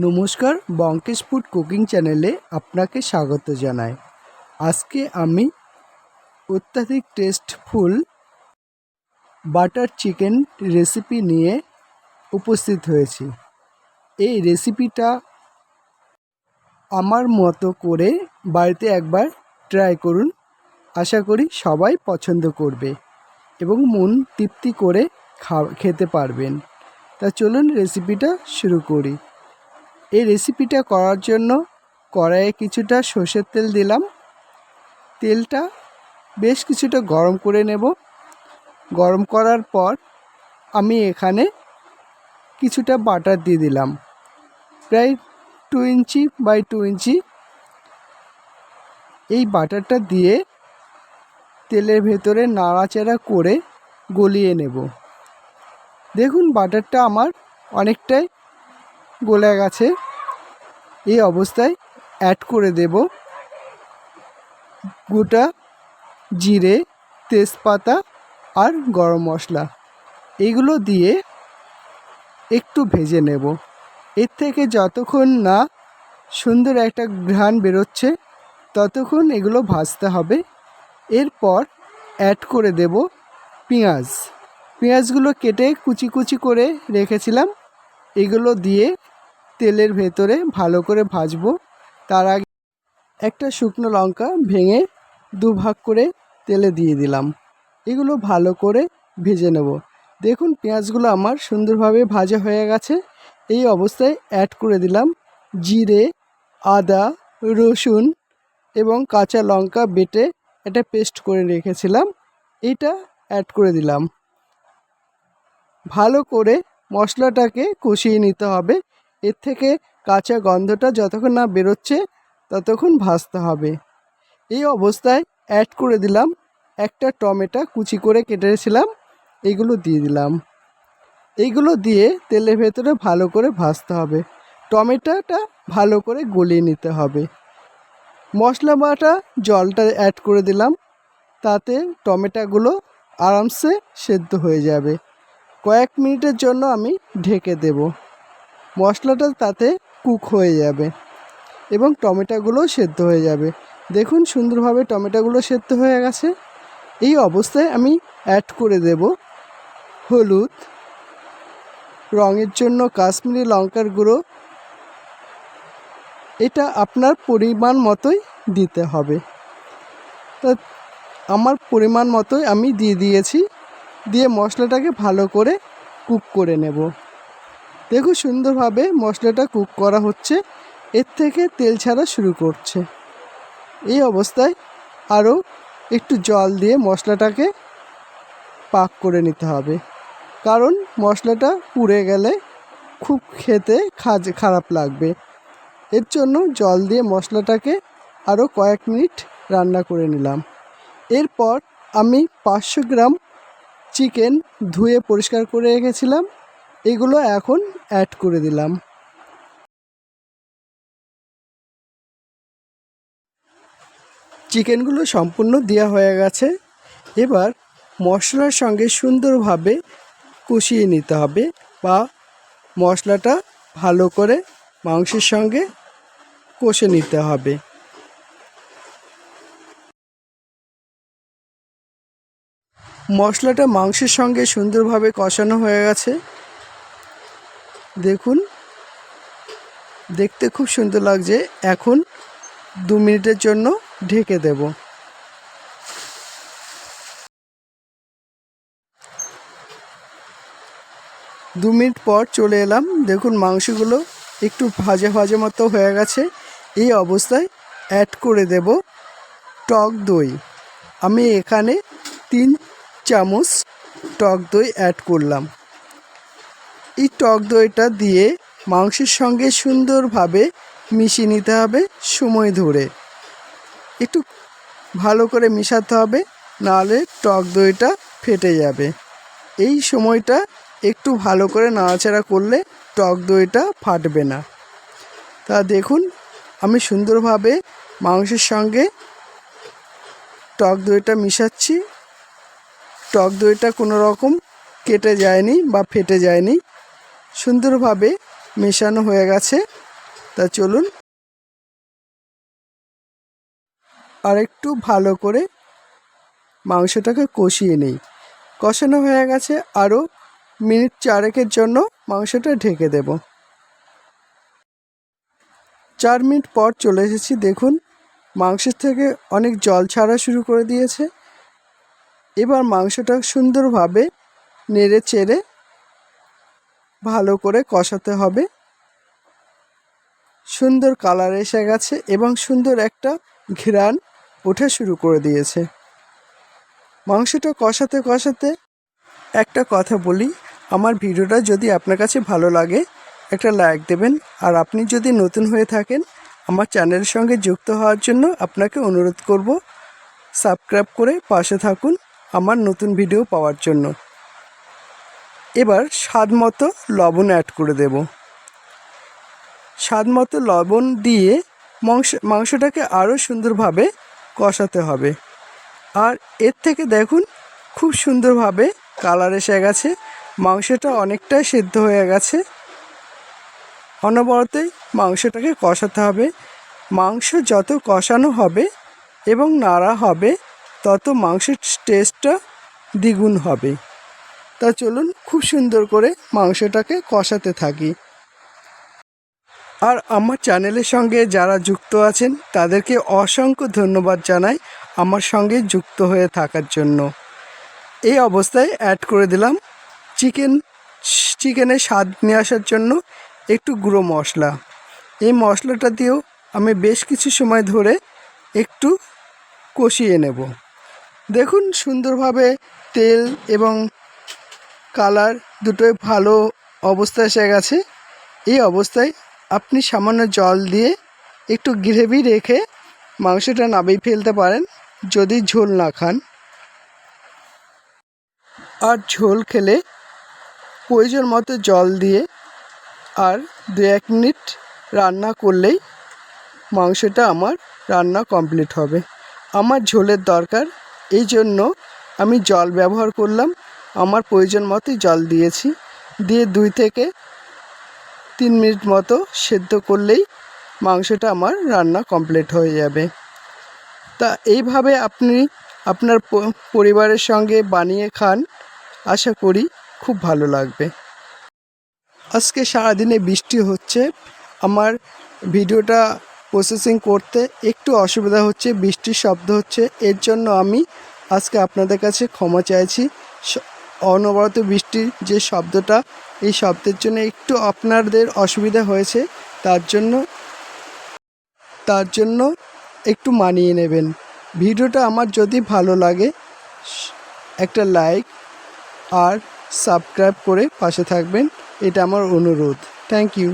নমস্কার, Byomkesh food cooking চ্যানেলে আপনাকে স্বাগত জানাই। আজকে আমি অত্যাধিক টেস্টফুল বাটার চিকেন রেসিপি নিয়ে উপস্থিত হয়েছি। এই রেসিপিটা আমার মতো করে বাড়িতে একবার ট্রাই করুন। আশা করি সবাই পছন্দ করবে এবং মন তৃপ্তি করে খা খেতে পারবেন। তা চলুন রেসিপিটা শুরু করি। এই রেসিপিটা করার জন্য কড়াইয়ে কিছুটা সর্ষের তেল দিলাম। তেলটা বেশ কিছুটা গরম করে নেব। গরম করার পর আমি এখানে কিছুটা বাটার দিয়ে দিলাম। প্রায় two inch by two inch. এই বাটারটা দিয়ে তেলের ভেতরে নাড়াচাড়া করে গলিয়ে নেব। দেখুন, বাটারটা আমার অনেকটাই গলে গেছে। এই অবস্থায় অ্যাড করে দেব গোটা জিরে, তেজপাতা আর গরম মশলা। এগুলো দিয়ে একটু ভেজে নেব। এর থেকে যতক্ষণ না সুন্দর একটা ঘ্রাণ বেরোচ্ছে, ততক্ষণ এগুলো ভাজতে হবে। এরপর অ্যাড করে দেব পেঁয়াজ। পেঁয়াজগুলো কেটে কুচি কুচি করে রেখেছিলাম। এগুলো দিয়ে তেলের ভেতরে ভালো করে ভাজবো। তার আগে একটা শুকনো লঙ্কা ভেঙে দুভাগ করে তেলে দিয়ে দিলাম। এগুলো ভালো করে ভেজে নেব। দেখুন, পেঁয়াজগুলো আমার সুন্দরভাবে ভাজা হয়ে গেছে। এই অবস্থায় অ্যাড করে দিলাম জিরে, আদা, রসুন এবং কাঁচা লঙ্কা বেটে এটা পেস্ট করে রেখেছিলাম। এটা অ্যাড করে দিলাম। ভালো করে মশলাটাকে কষিয়ে নিতে হবে। এর থেকে কাঁচা গন্ধটা যতক্ষণ না বেরোচ্ছে, ততক্ষণ ভাজতে হবে। এই অবস্থায় অ্যাড করে দিলাম একটা টমেটো কুচি করে কেটেছিলাম, এগুলো দিয়ে দিলাম। এইগুলো দিয়ে তেলের ভেতরে ভালো করে ভাজতে হবে। টমেটোটা ভালো করে গলিয়ে নিতে হবে। মশলা বাটা জলটা অ্যাড করে দিলাম, তাতে টমেটোগুলো আরামসে সেদ্ধ হয়ে যাবে। কয়েক মিনিটের জন্য আমি ঢেকে দেব। মশলাটা তাতে কুক হয়ে যাবে এবং টমেটোগুলোও সেদ্ধ হয়ে যাবে। দেখুন সুন্দরভাবে টমেটোগুলো সেদ্ধ হয়ে গেছে। এই অবস্থায় আমি অ্যাড করে দেব হলুদ, রঙের জন্য কাশ্মীরি লঙ্কার গুঁড়ো। এটা আপনার পরিমাণ মতোই দিতে হবে। তো আমার পরিমাণ মতোই আমি দিয়ে দিয়েছি। দিয়ে মশলাটাকে ভালো করে কুক করে নেব। দেখুন সুন্দরভাবে মশলাটা কুক করা হচ্ছে। এর থেকে তেল ছাড়া শুরু করছে। এই অবস্থায় আরও একটু জল দিয়ে মশলাটাকে পাক করে নিতে হবে। কারণ মশলাটা পুড়ে গেলে খুব খেতে খাজ, খারাপ লাগবে। এর জন্য জল দিয়ে মশলাটাকে আরও কয়েক মিনিট রান্না করে নিলাম। এরপর আমি পাঁচশো গ্রাম চিকেন ধুয়ে পরিষ্কার করে রেখেছিলাম। এগুলো এখন অ্যাড করে দিলাম। চিকেনগুলো সম্পূর্ণ দেওয়া হয়ে গেছে। এবার মশলার সঙ্গে সুন্দরভাবে কষিয়ে নিতে হবে বা মশলাটা ভালো করে মাংসের সঙ্গে কষে নিতে হবে। মশলাটা মাংসের সঙ্গে সুন্দরভাবে কষানো হয়ে গেছে। দেখুন, দেখতে খুব সুন্দর লাগছে। এখন দু মিনিটের জন্য ঢেকে দেব। দু মিনিট পর চলে এলাম। দেখুন, মাংসগুলো একটু ভাজা ভাজা মতো হয়ে গেছে। এই অবস্থায় অ্যাড করে দেব টক দই। আমি এখানে তিন চামচ টক দই অ্যাড করলাম। এই টক দইটা দিয়ে মাংসের সঙ্গে সুন্দরভাবে মিশিয়ে নিতে হবে সময় ধরে। একটু ভালো করে মিশাতে হবে, নাহলে টক দইটা ফেটে যাবে। এই সময়টা একটু ভালো করে নাড়াচাড়া করলে টক দইটা ফাটবে না। তা দেখুন, আমি সুন্দরভাবে মাংসের সঙ্গে টক দইটা মিশাচ্ছি। টক দইটা কোনো রকম কেটে যায়নি বা ফেটে যায়নি। সুন্দরভাবে মেশানো হয়ে গেছে। তা চলুন। আর একটু ভালো করে মাংসটাকে কষিয়ে নেই। কষানো হয়ে গেছে আরও মিনিট চারেকের জন্য মাংসটা ঢেকে দেব। চার মিনিট পর চলে এসেছি, দেখুন, মাংসের থেকে অনেক জল ছাড়া শুরু করে দিয়েছে। এবার মাংসটা সুন্দরভাবে নেড়ে চেড়ে ভালো করে কষাতে হবে। সুন্দর কালার এসে গেছে এবং সুন্দর একটা ঘ্রাণ ওঠা শুরু করে দিয়েছে। মাংসটা কষাতে কষাতে একটা কথা বলি, আমার ভিডিওটা যদি আপনার কাছে ভালো লাগে, একটা লাইক দেবেন। আর আপনি যদি নতুন হয়ে থাকেন, আমার চ্যানেলের সঙ্গে যুক্ত হওয়ার জন্য আপনাকে অনুরোধ করব, সাবস্ক্রাইব করে পাশে থাকুন আমার নতুন ভিডিও পাওয়ার জন্য। এবার স্বাদ মতো লবণ অ্যাড করে দেব। স্বাদ মতো লবণ দিয়ে মাংস, মাংসটাকে আরও সুন্দরভাবে কষাতে হবে। আর এর থেকে দেখুন, খুব সুন্দরভাবে কালার এসে গেছে। মাংসটা অনেকটাই সেদ্ধ হয়ে গেছে। অনবরতেই মাংসটাকে কষাতে হবে। মাংস যত কষানো হবে এবং নাড়া হবে, তত মাংসের টেস্টটা দ্বিগুণ হবে। তা চলুন খুব সুন্দর করে মাংসটাকে কষাতে থাকি। আর আমার চ্যানেলের সঙ্গে যারা যুক্ত আছেন, তাদেরকে অসংখ্য ধন্যবাদ জানাই আমার সঙ্গে যুক্ত হয়ে থাকার জন্য। এই অবস্থায় অ্যাড করে দিলাম চিকেন চিকেনের স্বাদ নিয়ে আসার জন্য একটু গুঁড়ো মশলা। এই মশলাটা দিয়েও আমি বেশ কিছু সময় ধরে একটু কষিয়ে নেব। দেখুন সুন্দরভাবে তেল এবং কালার দুটোই ভালো অবস্থায় এসে গেছে। এই অবস্থায় আপনি সামান্য জল দিয়ে একটু গ্রেভি রেখে মাংসটা নামিয়ে ফেলতে পারেন, যদি ঝোল না খান। আর ঝোল খেলে প্রয়োজন মতো জল দিয়ে আর দু এক মিনিট রান্না করলেই মাংসটা আমার রান্না কমপ্লিট হবে। আমার ঝোলের দরকার, এই জন্য আমি জল ব্যবহার করলাম। আমার প্রয়োজন মতোই জল দিয়েছি। দিয়ে দুই থেকে তিন মিনিট মতো সেদ্ধ করলেই মাংসটা আমার রান্না কমপ্লিট হয়ে যাবে। তা এইভাবে আপনি আপনার পরিবারের সঙ্গে বানিয়ে খান, আশা করি খুব ভালো লাগবে। আজকে সারাদিনে বৃষ্টি হচ্ছে, আমার ভিডিওটা প্রসেসিং করতে একটু অসুবিধা হচ্ছে, বৃষ্টির শব্দ হচ্ছে, এর জন্য আমি আজকে আপনাদের কাছে ক্ষমা চাইছি। অনবরত বৃষ্টির যে শব্দটা, এই শব্দের জন্য একটু আপনাদের অসুবিধা হয়েছে, তার জন্য তার জন্য একটু মানিয়ে নেবেন। ভিডিওটা আমার যদি ভালো লাগে, একটা লাইক আর সাবস্ক্রাইব করে পাশে থাকবেন। এটা আমার অনুরোধ। Thank you.